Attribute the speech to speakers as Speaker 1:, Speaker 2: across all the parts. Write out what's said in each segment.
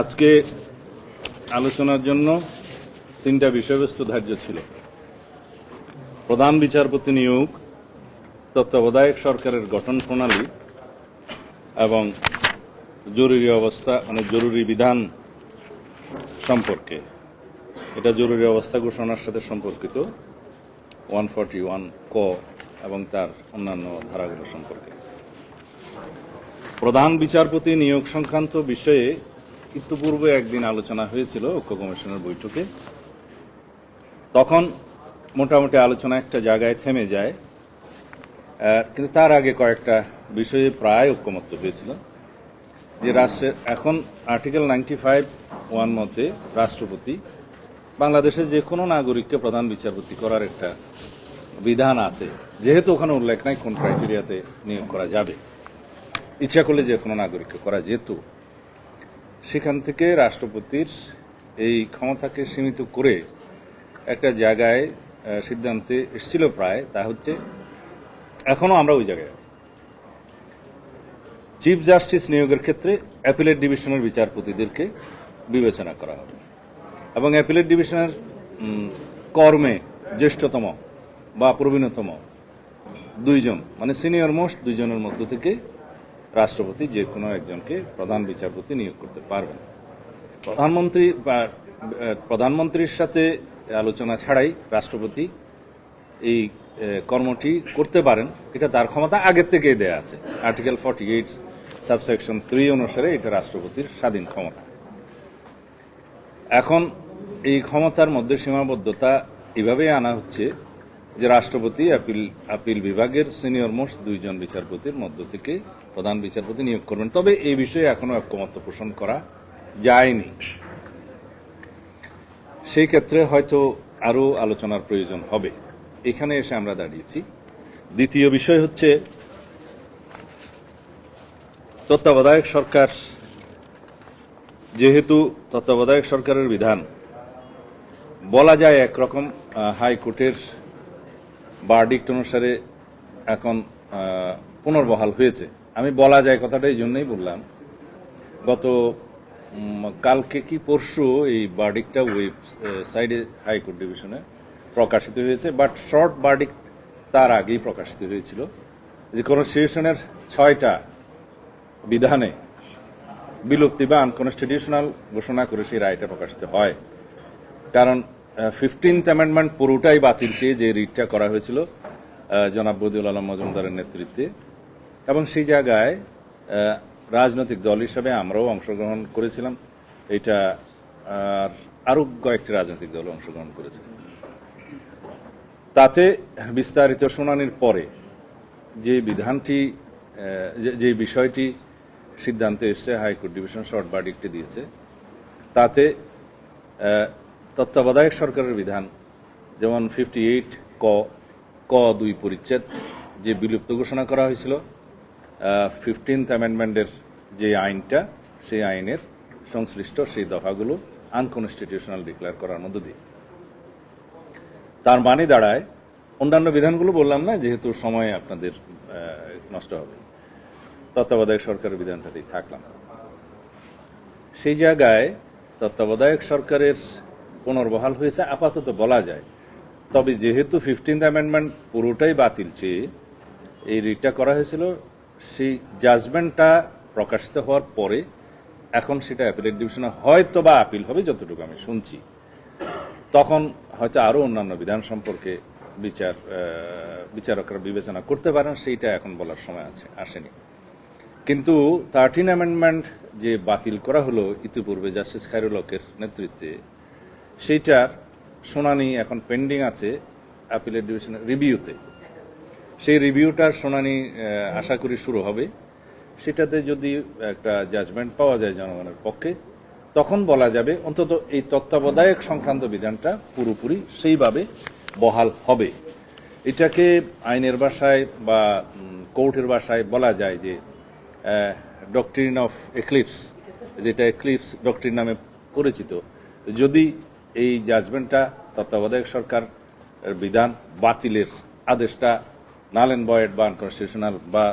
Speaker 1: আজকে আলোচনার জন্য তিনটা বিষয়বস্তু ধার্য ছিল। প্রধান বিচারপতি নিয়োগ, তত্ত্বাবধায়ক সরকারের গঠন প্রণালী, এবং জরুরি অবস্থা মানে জরুরি বিধান সম্পর্কে। এটা জরুরি অবস্থা ঘোষণার সাথে সম্পর্কিত। ওয়ান ফর্টি ওয়ান ক এবং তার অন্যান্য ধারাগুলো সম্পর্কে। প্রধান বিচারপতি নিয়োগ সংক্রান্ত বিষয়ে ইতিপূর্বে একদিন আলোচনা হয়েছিল ঐক্য কমিশনের বৈঠকে। তখন মোটামুটি আলোচনা একটা জায়গায় থেমে যায়। কিন্তু তার আগে কয়েকটা বিষয়ে প্রায় ঐক্যমত্য হয়েছিল। যে রাষ্ট্রের এখন আর্টিকেল নাইনটি ফাইভ ওয়ান মতে রাষ্ট্রপতি বাংলাদেশের যে কোনো নাগরিককে প্রধান বিচারপতি করার একটা বিধান আছে। যেহেতু ওখানে উল্লেখ নাই কোন ক্রাইটেরিয়াতে নিয়োগ করা যাবে। ইচ্ছা করলে যে কোনো নাগরিককে করা যেত। সেখান থেকে রাষ্ট্রপতির এই ক্ষমতাকে সীমিত করে একটা জায়গায় সিদ্ধান্তে এসেছিল প্রায়, তা হচ্ছে এখনও আমরা ওই জায়গায় আছি। চিফ জাস্টিস নিয়োগের ক্ষেত্রে অ্যাপিলেট ডিভিশনের বিচারপতিদেরকে বিবেচনা করা হবে এবং অ্যাপিলেট ডিভিশনের কর্মে জ্যেষ্ঠতম বা প্রবীণতম দুইজন মানে সিনিয়র মোস্ট দুইজনের মধ্য থেকে রাষ্ট্রপতি যে কোনো একজনকে প্রধান বিচারপতি নিয়োগ করতে পারবেন। প্রধানমন্ত্রী বা প্রধানমন্ত্রীর সাথে আলোচনা ছাড়াই রাষ্ট্রপতি এই কর্মটি করতে পারেন। এটা তার ক্ষমতা আগের থেকেই দেয়া আছে। Article forty eight, subsection three অনুসারে এটা রাষ্ট্রপতির স্বাধীন ক্ষমতা। এখন এই ক্ষমতার মধ্যে সীমাবদ্ধতা এভাবেই আনা হচ্ছে যে রাষ্ট্রপতি, আপিল আপিল বিভাগের সিনিয়র মোস্ট দুইজন বিচারপতির মধ্য থেকে প্রধান বিচারপতি নিয়োগ করবেন। তবে এই বিষয়ে এখনও ঐক্যমত্য পোষণ করা যায়নি। সেই ক্ষেত্রে হয়তো আরও আলোচনার প্রয়োজন হবে। এখানে এসে আমরা দাঁড়িয়েছি। দ্বিতীয় বিষয় হচ্ছে, তত্ত্বাবধায়ক সরকার, যেহেতু তত্ত্বাবধায়ক সরকারের বিধান, বলা যায় একরকম হাইকোর্টের বার্ডিক্ট অনুসারে এখন পুনর্বহাল হয়েছে। আমি বলা যায় কথাটা এই জন্যই বললাম। গত কালকে কি পরশু এই বার্ডিকটা ওয়েবসাইডে হাইকোর্ট ডিভিশনে প্রকাশিত হয়েছে, বাট শর্ট বার্ডিক তার আগেই প্রকাশিত হয়েছিল যে কোনো কনস্টিটিউশনের ছয়টা বিধানে বিলুপ্তি বা আনকনস্টিটিউশনাল ঘোষণা করে সেই রায়টা প্রকাশিত হয়। কারণ ফিফটিন্থ অ্যামেন্ডমেন্ট পুরোটাই বাতিল চেয়ে যে রিটটা করা হয়েছিল জনাব বদিউল আলম মজুমদারের নেতৃত্বে এবং সেই জায়গায় রাজনৈতিক দল হিসাবে আমরাও অংশগ্রহণ করেছিলাম। এটা আর আরও কয়েকটি রাজনৈতিক দল অংশগ্রহণ করেছে। তাতে বিস্তারিত শুনানির পরে যে বিধানটি যে- বিষয়টি সিদ্ধান্তে এসছে, হাইকোর্ট ডিভিশন শর্ট বার্ডিকটি দিয়েছে, তাতে তত্ত্বাবধায়ক সরকারের বিধান, যেমন ফিফটি এইট ক ক দুই পরিচ্ছেদ, যে বিলুপ্ত ঘোষণা করা হয়েছিল ফিফটিন্থ অ্যামেন্ডমেন্টের যে আইনটা, সেই আইনের সংশ্লিষ্ট সেই দফাগুলো আনকনস্টিটিউশনাল ডিক্লেয়ার করার মধ্য দিয়ে। তার মানে দাঁড়ায়, অন্যান্য বিধানগুলো বললাম না, যেহেতু সময় আপনাদের নষ্ট হবে। তত্ত্বাবধায়ক সরকারের বিধানটাতেই থাকলাম। সেই জায়গায় তত্ত্বাবধায়ক সরকারের পুনর্বহাল হয়েছে, আপাতত বলা যায়। তবে যেহেতু ফিফটিন্থ অ্যামেন্ডমেন্ট পুরোটাই বাতিল চেয়ে, এই রিটটা করা হয়েছিল সেই জাজমেন্টটা প্রকাশিত হওয়ার পরে এখন সেটা অ্যাপিলেট ডিভিশনে হয়তো বা আপিল হবে যতটুকু আমি শুনছি। তখন হয়তো আরও অন্যান্য বিধান সম্পর্কে বিচার বিচারকরা বিবেচনা করতে পারেন, সেইটা এখন বলার সময় আছে, আসেনি। কিন্তু থার্টিন অ্যামেন্ডমেন্ট যে বাতিল করা হলো ইতিপূর্বে জাস্টিস খায়রুল হকের নেতৃত্বে, সেইটার শুনানি এখন পেন্ডিং আছে অ্যাপিলেট ডিভিশনের রিভিউতে সেই রিভিউটার শুনানি আশা করি শুরু হবে। সেটাতে যদি একটা জাজমেন্ট পাওয়া যায় জনগণের পক্ষে, তখন বলা যাবে অন্তত এই তত্ত্বাবধায়ক সংক্রান্ত বিধানটা পুরোপুরি সেইভাবে বহাল হবে। এটাকে আইনের ভাষায় বা কোর্টের ভাষায় বলা যায় যে ডক্টরিন অফ এক্লিপস যেটা এক্লিপস ডক্টরিন নামে পরিচিত। যদি এই জাজমেন্টটা তত্ত্বাবধায়ক সরকার বিধান বাতিলের আদেশটা নাল অ্যান্ড বয়েড বা আনকনস্টিটিউশনাল বা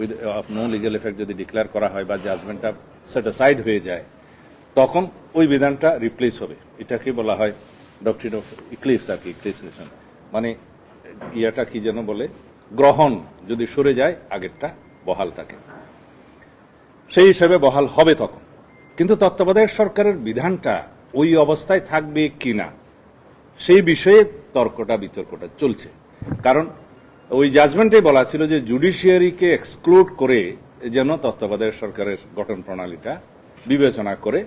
Speaker 1: with of no legal effect যদি ডিক্লেয়ার করা হয় বা জাজমেন্টটা সেটা সাইড হয়ে যায়, তখন ওই বিধানটা রিপ্লেস হবে। এটাকে বলা হয় ডক্ট্রিন অফ ইক্লিপস আর কি ইক্লিপসেশন মানে ইয়াটা কি যেন বলে, গ্রহণ যদি সরে যায়, আগেরটা বহাল থাকে। সেই হিসেবে বহাল হবে তখন। কিন্তু তত্ত্বাবধায়ক সরকারের বিধানটা ওই অবস্থায় থাকবে কিনা, সেই বিষয়ে তর্কটা, বিতর্কটা চলছে। কারণ ওই জাজমেন্টে বলা ছিল যে জুডিশিয়ারিকে এক্সক্লুড করে যেন তত্ত্বাবধায়ক সরকারের গঠন প্রণালীটা বিবেচনা করে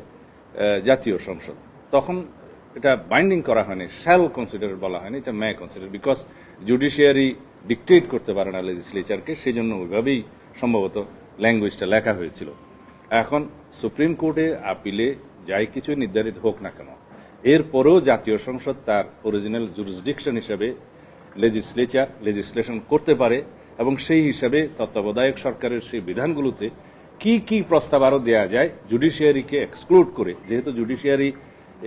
Speaker 1: জাতীয় সংসদ। তখন এটা বাইন্ডিং করা হয়নি শ্যাল কনসিডার বলা হয়নি, এটা may consider because judiciary dictate করতে পারে না লেজিসলেচারকে সেই জন্য ওইভাবেই সম্ভবত ল্যাঙ্গুয়েজটা লেখা হয়েছিল। এখন সুপ্রিম কোর্টে আপিলে যাই কিছু নির্ধারিত হোক না কেন, এরপরেও জাতীয় সংসদ তার অরিজিনাল জুরিসডিকশন হিসেবে লেজিসলেচার লেজিসলেশন করতে পারে এবং সেই হিসাবে তত্ত্বাবধায়ক সরকারের সেই বিধানগুলোতে কি কি প্রস্তাব আরও দেওয়া যায় জুডিশিয়ারিকে এক্সক্লুড করে, যেহেতু জুডিশিয়ারি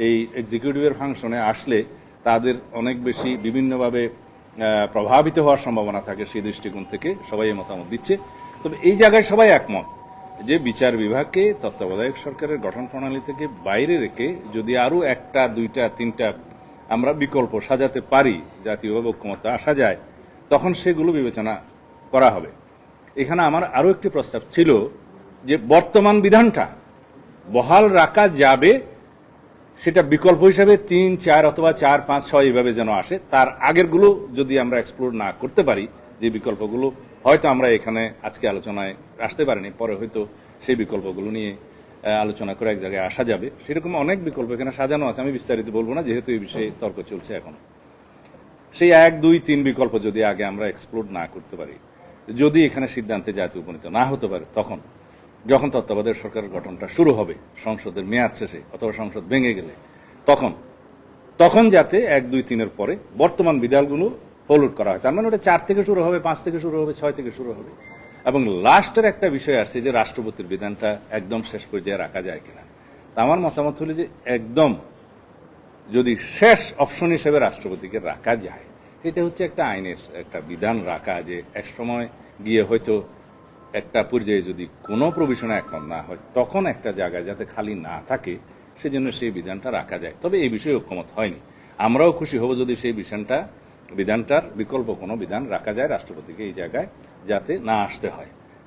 Speaker 1: এই এক্সিকিউটিভের ফাংশনে আসলে তাদের অনেক বেশি বিভিন্নভাবে প্রভাবিত হওয়ার সম্ভাবনা থাকে সেই দৃষ্টিকোণ থেকে সবাই মতামত দিচ্ছে। তবে এই জায়গায় সবাই একমত যে বিচার বিভাগকে তত্ত্বাবধায়ক সরকারের গঠন প্রণালী থেকে বাইরে রেখে যদি আরও একটা, দুইটা, তিনটা আমরা বিকল্প সাজাতে পারি জাতীয়ভাবে ঐক্যমত্যা আসা যায়, তখন সেগুলো বিবেচনা করা হবে। এখানে আমার আরও একটি প্রস্তাব ছিল যে বর্তমান বিধানটা বহাল রাখা যাবে, সেটা বিকল্প হিসাবে তিন, চার অথবা চার, পাঁচ, ছয় এইভাবে যেন আসে, তার আগেরগুলো যদি আমরা এক্সপ্লোর না করতে পারি, যে বিকল্পগুলো হয়তো আমরা এখানে আজকে আলোচনায় আসতে পারিনি, পরে হয়তো সেই বিকল্পগুলো নিয়ে আলোচনা করে এক জায়গায় আসা যাবে। সেরকম অনেক বিকল্প, এখানে সাজানো আছে। আমি বিস্তারিত বলব না, যেহেতু এই বিষয়ে তর্ক চলছে এখন। সেই এক, দুই, তিন বিকল্প যদি আগে আমরা এক্সপ্লোর না করতে পারি, যদি এখানে সিদ্ধান্তে জাতীয় উপনীত না হতে পারে, তখন যখন তত্ত্বাবধায়ক সরকারের গঠনটা শুরু হবে, সংসদের মেয়াদ শেষে, অথবা সংসদ ভেঙে গেলে, তখন তখন যাতে এক, দুই, তিনের পরে বর্তমান বিধানগুলো হলুট করা হয়। তার মানে ওটা চার থেকে শুরু হবে, পাঁচ থেকে শুরু হবে, ছয় থেকে শুরু হবে। এবং লাস্টের একটা বিষয় আসছে যে রাষ্ট্রপতির বিধানটা একদম শেষ পর্যায়ে রাখা যায় কিনা। তা আমার মতামত হলো যে একদম যদি শেষ অপশন হিসেবে রাষ্ট্রপতিকে রাখা যায়, এটা হচ্ছে একটা আইনের একটা বিধান রাখা যে এক সময় গিয়ে হয়তো একটা পর্যায়ে যদি কোনো প্রভিশনে একমত না হয়, তখন একটা জায়গায় যাতে খালি না থাকে, সেজন্য সেই বিধানটা রাখা যায়। তবে এই বিষয়ে ঐক্যমত হয়নি। আমরাও খুশি হব যদি সেই বিধানটা, বিধানটার বিকল্প কোনো বিধান রাখা যায়, রাষ্ট্রপতিকে এই জায়গায় যাতে না আসতে হয়।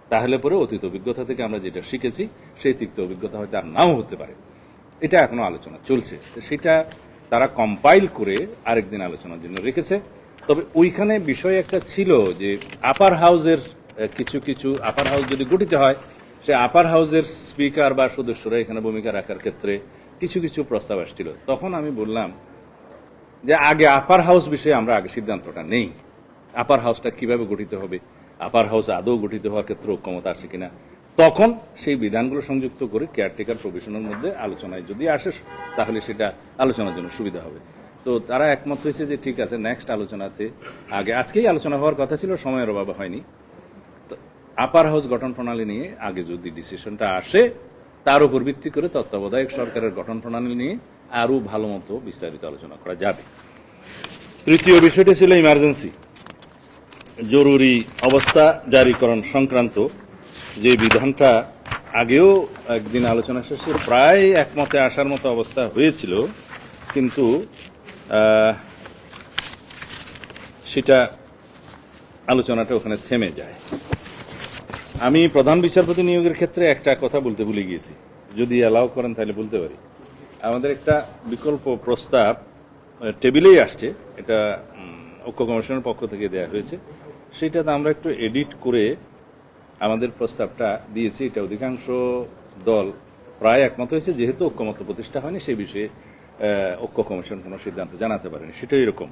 Speaker 1: তাহলে পরে অতীত অভিজ্ঞতা থেকে আমরা যেটা শিখেছি, সেই তিক্ত অভিজ্ঞতা হয়তো আর নাও হতে পারে। এটা এখনও আলোচনা চলছে। সেটা তারা কম্পাইল করে আরেকদিন আলোচনার জন্য রেখেছে। তবে ওইখানে বিষয় একটা ছিল যে আপার হাউজের কিছু কিছু আপার হাউস যদি গঠিত হয়, সে আপার হাউজের স্পিকার বা সদস্যরা এখানে ভূমিকা রাখার ক্ষেত্রে কিছু কিছু প্রস্তাব আসছিল। তখন আমি বললাম যে, আগে আপার হাউস বিষয়ে আমরা আগে সিদ্ধান্তটা নেই। আপার হাউসটা কীভাবে গঠিত হবে? আপার হাউস আদৌ গঠিত হওয়ার ক্ষেত্রে ঐক্যমত আসে কিনা, তখন সেই বিধানগুলো সংযুক্ত করে কেয়ারটেকার প্রভিশনের মধ্যে আলোচনায় যদি আসে, তাহলে সেটা আলোচনার জন্য সুবিধা হবে। তো তারা একমত হয়েছে যে ঠিক আছে নেক্সট আলোচনাতে, আগে, আজকেই আলোচনা হওয়ার কথা ছিল, সময়ের অভাবে হয়নি। তো আপার হাউস গঠন প্রণালী নিয়ে আগে যদি ডিসিশনটা আসে, তার উপর ভিত্তি করে তত্ত্বাবধায়ক সরকারের গঠন প্রণালী নিয়ে আরও ভালো মতো বিস্তারিত আলোচনা করা যাবে। তৃতীয় বিষয়টি ছিল ইমার্জেন্সি জরুরি অবস্থা জারিকরণ সংক্রান্ত যে বিধানটা আগেও একদিন আলোচনা শেষে প্রায় একমতে আসার মতো অবস্থা হয়েছিল, কিন্তু সেটা আলোচনাটা ওখানে থেমে যায়। আমি প্রধান বিচারপতি নিয়োগের ক্ষেত্রে একটা কথা বলতে ভুলে গিয়েছি। যদি অ্যালাউ করেন তাহলে বলতে পারি। আমাদের একটা বিকল্প প্রস্তাব টেবিলেই আসছে। এটা ঐক্য কমিশনের পক্ষ থেকে দেওয়া হয়েছে। সেটাতে আমরা একটু এডিট করে আমাদের প্রস্তাবটা দিয়েছি। এটা অধিকাংশ দল প্রায় একমত হয়েছে, যেহেতু ঐক্যমত প্রতিষ্ঠা হয়নি সেই বিষয়ে ঐক্য কমিশন কোনো সিদ্ধান্ত জানাতে পারেনি। সেটা এরকম।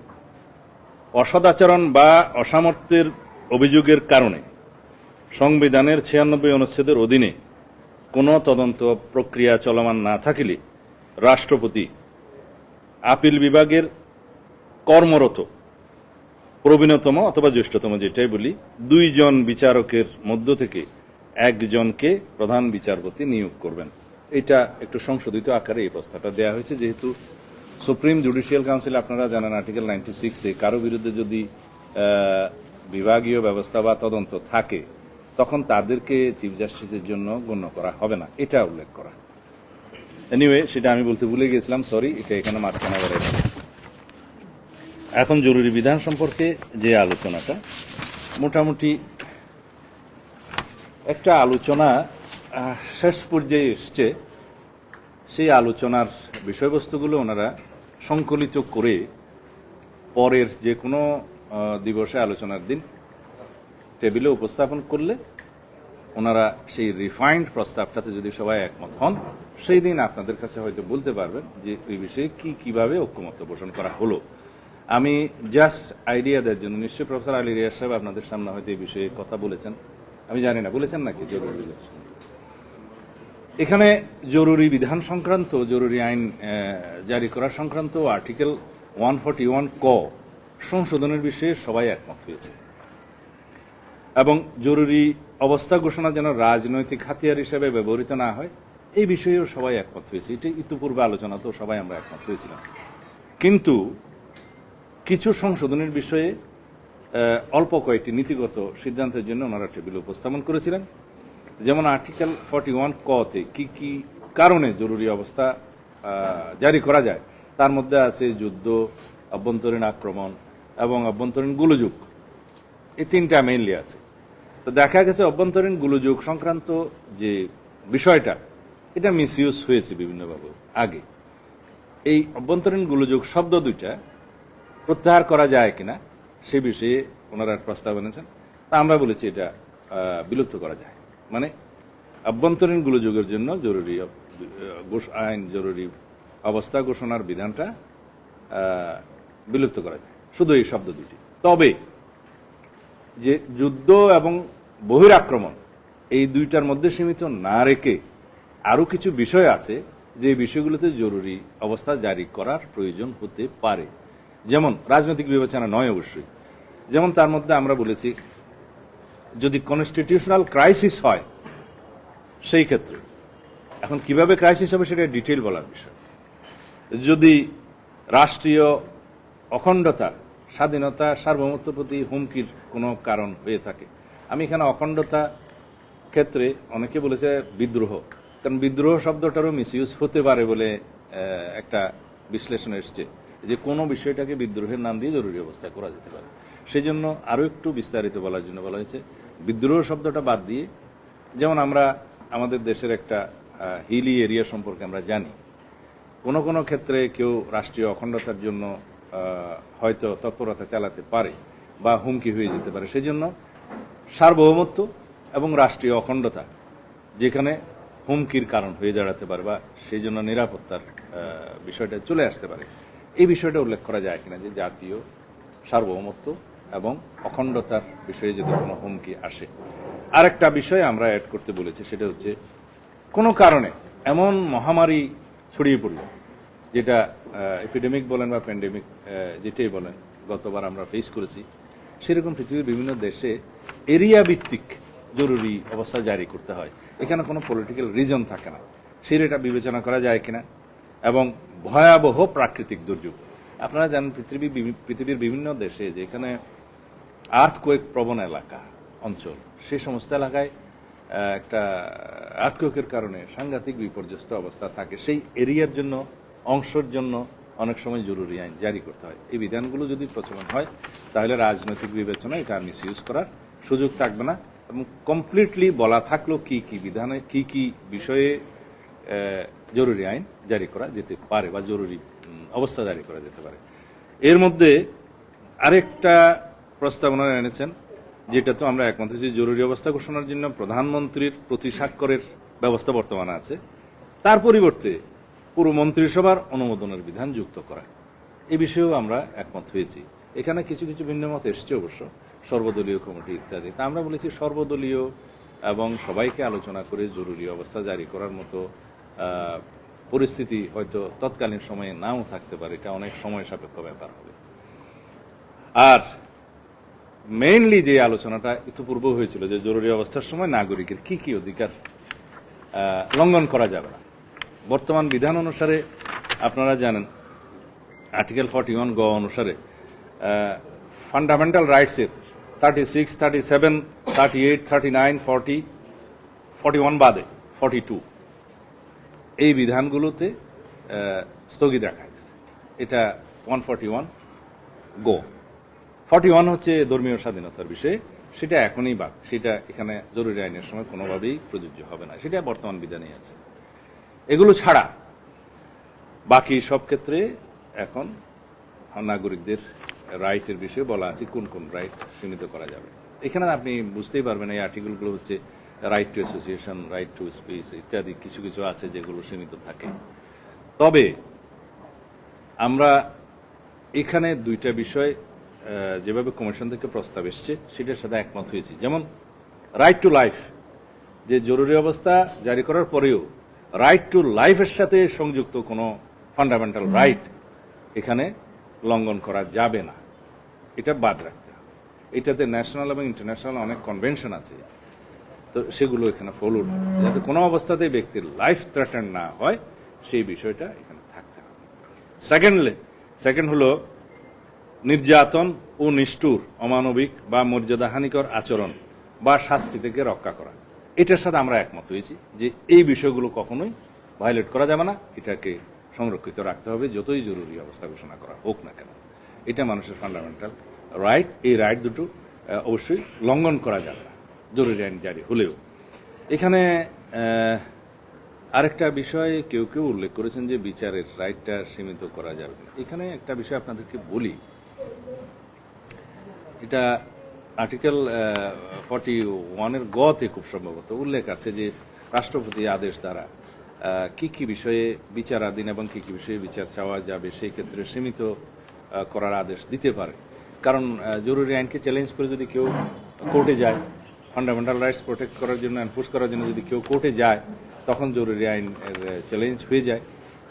Speaker 1: অসদাচরণ বা অসামর্থ্যের অভিযোগের কারণে সংবিধানের ছিয়ানব্বই অনুচ্ছেদের অধীনে কোনো তদন্ত প্রক্রিয়া চলমান না থাকিলে রাষ্ট্রপতি আপিল বিভাগের কর্মরত প্রবীণতম অথবা জ্যেষ্ঠতম যেটাই বলি, দুইজন বিচারকের মধ্য থেকে একজনকে প্রধান বিচারপতি নিয়োগ করবেন। এটা একটু সংশোধিত আকারে এই প্রস্তাবটা দেওয়া হয়েছে। যেহেতু সুপ্রিম জুডিশিয়াল কাউন্সিল, আপনারা জানেন আর্টিকেল নাইনটি সিক্সে কারও বিরুদ্ধে যদি বিভাগীয় ব্যবস্থা বা তদন্ত থাকে, তখন তাদেরকে চিফ জাস্টিসের জন্য গণ্য করা হবে না। এটা উল্লেখ করা। এনিওয়ে সেটা আমি বলতে ভুলে গেছিলাম সরি এটা এখানে মাঝখানে এসে। এখন জরুরি বিধান সম্পর্কে যে আলোচনাটা, মোটামুটি একটা আলোচনা শেষ পর্যায়ে এসছে। সেই আলোচনার বিষয়বস্তুগুলো ওনারা সংকলিত করে পরের যে কোনো দিবসে আলোচনার দিন টেবিলে উপস্থাপন করলে ওনারা সেই রিফাইন্ড প্রস্তাবটাতে যদি সবাই একমত হন, সেই দিন আপনাদের কাছে হয়তো বলতে পারবেন যে ওই বিষয়ে কি, কীভাবে ঐক্যমত্য পোষণ করা হলো। আমি জাস্ট আইডিয়া দেওয়ার জন্য, নিশ্চয়ই প্রফেসর আলী রিয়াজ সাহেব আপনাদের সামনে হয়তো এই বিষয়ে কথা বলেছেন। আমি জানি না, বলেছেন নাকি? জরুরি এখানে জরুরি বিধান সংক্রান্ত, জরুরি আইন জারি করা সংক্রান্ত আর্টিকেল ওয়ান ফর্টি ওয়ান ক সংশোধনের বিষয়ে সবাই একমত হয়েছে। এবং জরুরি অবস্থা ঘোষণা যেন রাজনৈতিক হাতিয়ার হিসেবে ব্যবহৃত না হয়, এই বিষয়েও সবাই একমত হয়েছে। এটি ইতিপূর্বে আলোচনা তো সবাই আমরা একমত হয়েছিলাম। কিন্তু কিছু সংশোধনের বিষয়ে অল্প কয়েকটি নীতিগত সিদ্ধান্তের জন্য ওনারা টেবিলে উপস্থাপন করেছিলেন। যেমন আর্টিকেল ফর্টি ওয়ান কতে কি কি কারণে জরুরি অবস্থা জারি করা যায়, তার মধ্যে আছে যুদ্ধ, অভ্যন্তরীণ আক্রমণ এবং অভ্যন্তরীণ গোলযোগ। এই তিনটা মেইনলি আছে। তো দেখা গেছে অভ্যন্তরীণ গোলযোগ সংক্রান্ত যে বিষয়টা, এটা মিসইউজ হয়েছে বিভিন্নভাবে আগে। এই অভ্যন্তরীণ গোলযোগ শব্দ দুইটা প্রত্যাহার করা যায় কিনা, সে বিষয়ে ওনারা প্রস্তাব এনেছেন। তা আমরা বলেছি এটা বিলুপ্ত করা যায়। মানে অভ্যন্তরীণ গোলযোগের জন্য জরুরি আইন জরুরি অবস্থা ঘোষণার বিধানটা বিলুপ্ত করা যায়। শুধু এই শব্দ দুটি। তবে যে যুদ্ধ এবং বহিরাক্রমণ, এই দুইটার মধ্যে সীমিত না রেখে আরও কিছু বিষয় আছে, যে বিষয়গুলোতে জরুরি অবস্থা জারি করার প্রয়োজন হতে পারে। যেমন রাজনৈতিক বিবেচনা নয় অবশ্যই। যেমন তার মধ্যে আমরা বলেছি, যদি কনস্টিটিউশনাল ক্রাইসিস হয়, সেই ক্ষেত্রে। এখন কীভাবে ক্রাইসিস হবে সেটা ডিটেল বলার বিষয়। যদি রাষ্ট্রীয় অখণ্ডতা, স্বাধীনতা সার্বভৌমত্বের প্রতি হুমকির কোনো কারণ হয়ে থাকে। আমি এখানে অখণ্ডতা ক্ষেত্রে অনেকে বলেছে বিদ্রোহ। কারণ বিদ্রোহ শব্দটারও মিসইউজ হতে পারে বলে একটা বিশ্লেষণ এসছে। যে কোনো বিষয়টাকে বিদ্রোহের নাম দিয়ে জরুরি অবস্থায় করা যেতে পারে। সেই জন্য আরও একটু বিস্তারিত বলার জন্য বলা হয়েছে, বিদ্রোহ শব্দটা বাদ দিয়ে, যেমন আমরা আমাদের দেশের একটা হিলি এরিয়া সম্পর্কে আমরা জানি। কোনো কোনো ক্ষেত্রে কেউ রাষ্ট্রীয় অখণ্ডতার জন্য হয়তো তৎপরতা চালাতে পারে বা হুমকি হয়ে যেতে পারে। সেজন্য সার্বভৌমত্ব এবং রাষ্ট্রীয় অখণ্ডতা, যেখানে হুমকির কারণ হয়ে দাঁড়াতে পারে বা সেই জন্য নিরাপত্তার বিষয়টা চলে আসতে পারে। এই বিষয়টা উল্লেখ করা যায় কিনা যে জাতীয় সার্বভৌমত্ব এবং অখণ্ডতার বিষয়ে যদি কোনো হুমকি আসে। আরেকটা বিষয় আমরা অ্যাড করতে বলেছি, সেটা হচ্ছে কোনো কারণে এমন মহামারী ছড়িয়ে পড়ল, যেটা এপিডেমিক বলেন বা প্যান্ডেমিক যেটাই বলেন, গতবার আমরা ফেস করেছি, সেরকম পৃথিবীর বিভিন্ন দেশে এরিয়া ভিত্তিক জরুরি অবস্থা জারি করতে হয়। এখানে কোনো পলিটিক্যাল রিজন থাকে না। সেটা বিবেচনা করা যায় কিনা? এবং ভয়াবহ প্রাকৃতিক দুর্যোগ। আপনারা জানেন পৃথিবী পৃথিবীর বিভিন্ন দেশে যেখানে আর্থকোয়েক প্রবণ এলাকা, অঞ্চল সেই সমস্ত এলাকায় একটা আর্থকোয়েকের কারণে সাংঘাতিক বিপর্যস্ত অবস্থা থাকে। সেই এরিয়ার জন্য, অংশের জন্য অনেক সময় জরুরি আইন জারি করতে হয়। এই বিধানগুলো যদি প্রচলন হয়, তাহলে রাজনৈতিক বিবেচনা এটা মিসইউজ করার সুযোগ থাকবে না এবং কমপ্লিটলি বলা থাকল কি কি বিধানে, কি কি বিষয়ে জরুরি আইন জারি করা যেতে পারে বা জরুরি অবস্থা জারি করা যেতে পারে। এর মধ্যে আরেকটা প্রস্তাবনা এনেছেন, যেটা তো আমরা একমত হয়েছি, জরুরি অবস্থা ঘোষণার জন্য প্রধানমন্ত্রীর প্রতি স্বাক্ষরের ব্যবস্থা বর্তমানে আছে। তার পরিবর্তে পুরো মন্ত্রিসভার অনুমোদনের বিধান যুক্ত করা। এ বিষয়েও আমরা একমত হয়েছি। এখানে কিছু কিছু ভিন্ন মত এসছে অবশ্য, সর্বদলীয় কমিটি ইত্যাদি। তা আমরা বলেছি সর্বদলীয় এবং সবাইকে আলোচনা করে জরুরি অবস্থা জারি করার মতো পরিস্থিতি হয়তো তৎকালীন সময়ে নাও থাকতে পারে। এটা অনেক সময় সাপেক্ষ ব্যাপার হবে। আর মেইনলি যে আলোচনাটা ইতিপূর্ব হয়েছিল যে জরুরি অবস্থার সময় নাগরিকের কি কি অধিকার লঙ্ঘন করা যাবে না। বর্তমান বিধান অনুসারে আপনারা জানেন আর্টিকেল ফর্টি ওয়ান গ অনুসারে fundamental রাইটসের thirty six thirty seven thirty eight thirty nine forty forty one বাদে ফর্টি টু এই বিধানগুলোতে স্থগিত রাখা হয়েছে। এটা ওয়ান ফর্টি ওয়ান গো ফর্টি ওয়ান হচ্ছে ধর্মীয় স্বাধীনতার বিষয়ে। সেটা এখনই বাদ সেটা এখানে জরুরি আইনের সময় কোনোভাবেই প্রযোজ্য হবে না। সেটা বর্তমান বিধানে আছে। এগুলো ছাড়া বাকি সব ক্ষেত্রে এখন নাগরিকদের রাইটের বিষয়ে বলা আছে কোন কোন রাইট সীমিত করা যাবে। এখানে আপনি বুঝতেই পারবেন এই আর্টিকেলগুলো হচ্ছে right to association right to speech ইত্যাদি কিছু কিছু আছে যেগুলো সীমিত থাকে। তবে আমরা এখানে দুইটা বিষয় যেভাবে কমিশন থেকে প্রস্তাব এসছে সেটার সাথে একমত হয়েছি। যেমন রাইট টু লাইফ যে জরুরি অবস্থা জারি করার পরেও রাইট টু লাইফের সাথে সংযুক্ত কোনো ফান্ডামেন্টাল রাইট এখানে লঙ্ঘন করা যাবে না। এটা বাদ রাখতে হবে। এটাতে ন্যাশনাল এবং ইন্টারন্যাশনাল অনেক কনভেনশন আছে। তো সেগুলো এখানে ফলো যাতে কোনো অবস্থাতেই ব্যক্তির লাইফ থ্রেটেন না হয়, সেই বিষয়টা এখানে থাকতে হবে। সেকেন্ডলি সেকেন্ড হলো নির্যাতন ও নিষ্ঠুর, অমানবিক বা মর্যাদাহানিকর আচরণ বা শাস্তি থেকে রক্ষা করা। এটার সাথে আমরা একমত হয়েছি যে এই বিষয়গুলো কখনোই ভায়োলেট করা যাবে না। এটাকে সংরক্ষিত রাখতে হবে, যতই জরুরি অবস্থা ঘোষণা করা হোক না কেন। এটা মানুষের ফান্ডামেন্টাল রাইট এই রাইট দুটো অবশ্যই লঙ্ঘন করা যাবে না। জরুরি আইন জারি হলেও। এখানে আরেকটা বিষয় কেউ কেউ উল্লেখ করেছেন যে বিচারের রাইটটা সীমিত করা যাবে না। এখানে একটা বিষয় আপনাদেরকে বলি। এটা আর্টিকেল ফর্টি ওয়ানের গতে খুব সম্ভবত উল্লেখ আছে যে রাষ্ট্রপতি আদেশ দ্বারা কি কি বিষয়ে বিচারাধীন এবং কি কি বিষয়ে বিচার চাওয়া যাবে সেই ক্ষেত্রে সীমিত করার আদেশ দিতে পারে। কারণ জরুরি আইনকে চ্যালেঞ্জ করে যদি কেউ কোর্টে যায় ফান্ডামেন্টাল রাইটস প্রোটেক্ট করার জন্য এনফোর্স করার জন্য যদি কেউ কোর্টে যায়, তখন জরুরি আইন চ্যালেঞ্জ হয়ে যায়।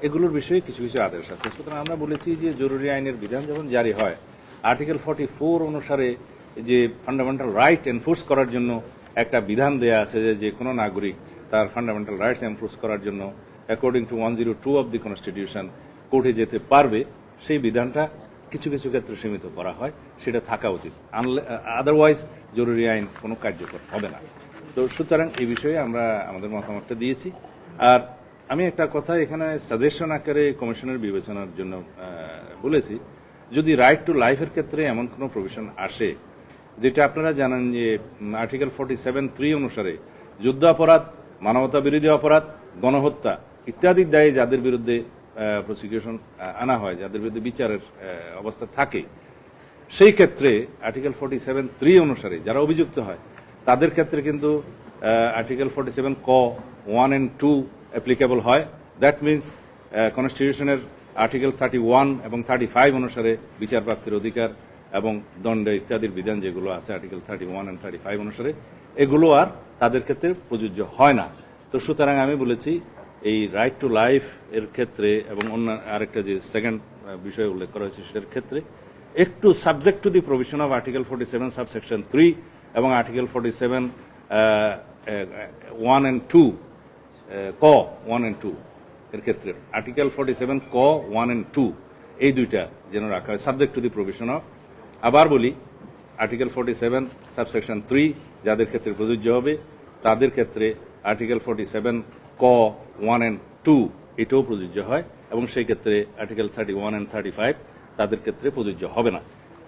Speaker 1: এগুলোর বিষয়ে কিছু কিছু আদেশ আছে। সুতরাং আমরা বলেছি যে জরুরি আইনের বিধান যখন জারি হয় আর্টিকেল ফর্টি ফোর অনুসারে যে ফান্ডামেন্টাল রাইট এনফোর্স করার জন্য একটা বিধান দেয়া আছে যে যে কোনো নাগরিক তার ফান্ডামেন্টাল রাইটস এনফোর্স করার জন্য according to one zero two of the constitution কোর্টে যেতে পারবে। সেই বিধানটা কিছু কিছু ক্ষেত্রে সীমিত করা হয়, সেটা থাকা উচিত। আনলে আদারওয়াইজ জরুরি আইন কোনো কার্যকর হবে না। তো সুতরাং এই বিষয়ে আমরা আমাদের মতামতটা দিয়েছি। আর আমি একটা কথা এখানে সাজেশন আকারে কমিশনের বিবেচনার জন্য বলেছি। যদি রাইট টু লাইফের ক্ষেত্রে এমন কোনো প্রভিশন আসে, যেটা আপনারা জানেন যে আর্টিকেল ফর্টি সেভেন থ্রি অনুসারে যুদ্ধ অপরাধ মানবতা বিরোধী অপরাধ, গণহত্যা ইত্যাদি দায়ে যাদের বিরুদ্ধে প্রসিকিউশন আনা হয়, যাদের বিরুদ্ধে বিচারের অবস্থা থাকে। সেই ক্ষেত্রে আর্টিকেল ফর্টি সেভেন থ্রি অনুসারে যারা অভিযুক্ত হয়, তাদের ক্ষেত্রে কিন্তু আর্টিকেল ফর্টি সেভেন ক ওয়ান অ্যান্ড টু অ্যাপ্লিকেবল হয়। দ্যাট মিনস কনস্টিটিউশনের আর্টিকেল থার্টি ওয়ান এবং থার্টি ফাইভ অনুসারে বিচার প্রাপ্তির অধিকার এবং দণ্ড ইত্যাদির বিধান যেগুলো আছে article thirty one and thirty five অনুসারে, এগুলো আর তাদের ক্ষেত্রে প্রযোজ্য হয় না। তো সুতরাং আমি বলেছি এই রাইট টু লাইফ এর ক্ষেত্রে এবং অন্য আরেকটা যে সেকেন্ড বিষয় উল্লেখ করা হয়েছে সেটার ক্ষেত্রে একটু subject to the provision of article forty seven subsection three এবং article forty seven one and two ক ওয়ান অ্যান্ড টু এর ক্ষেত্রে। আর্টিকেল ফোর্টি সেভেন ক ওয়ান অ্যান্ড টু এই দুইটা যেন রাখা হয়। Subject to the provision of আবার বলি article forty seven subsection three যাদের ক্ষেত্রে প্রযোজ্য হবে, তাদের ক্ষেত্রে আর্টিকেল ফোর্টি সেভেন ক ওয়ান অ্যান্ড টু এটাও প্রযোজ্য হয় এবং সেই ক্ষেত্রে article thirty one and thirty five তাদের ক্ষেত্রে প্রযোজ্য হবে না।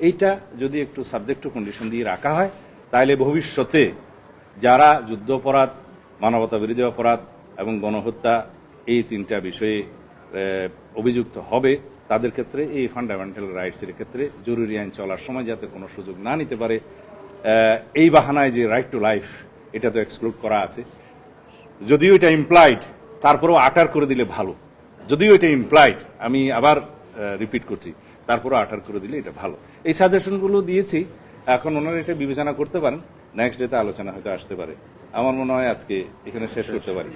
Speaker 1: এইটা যদি একটু সাবজেক্ট টু কন্ডিশন দিয়ে রাখা হয় তাহলে ভবিষ্যতে যারা যুদ্ধ অপরাধ মানবতা বিরোধী অপরাধ এবং গণহত্যা এই তিনটা বিষয়ে অভিযুক্ত হবে, তাদের ক্ষেত্রে এই ফান্ডামেন্টাল রাইটসের ক্ষেত্রে জরুরি আইন চলার সময় যাতে কোনো সুযোগ না নিতে পারে। এই বাহানায় যে রাইট টু লাইফ এটা তো এক্সক্লুড করা আছে। যদিও এটা ইমপ্লাইড তারপরেও আটার করে দিলে ভালো। যদিও এটা ইমপ্লাইড আমি আবার রিপিট করছি, তারপরেও আটার করে দিলে এটা ভালো। এই সাজেশনগুলো দিয়েছি, এখন ওনারা এটা বিবেচনা করতে পারেন নেক্সট ডেতে আলোচনা হয়তো আসতে পারে। আমার মনে হয় আজকে এখানে শেষ করতে পারি।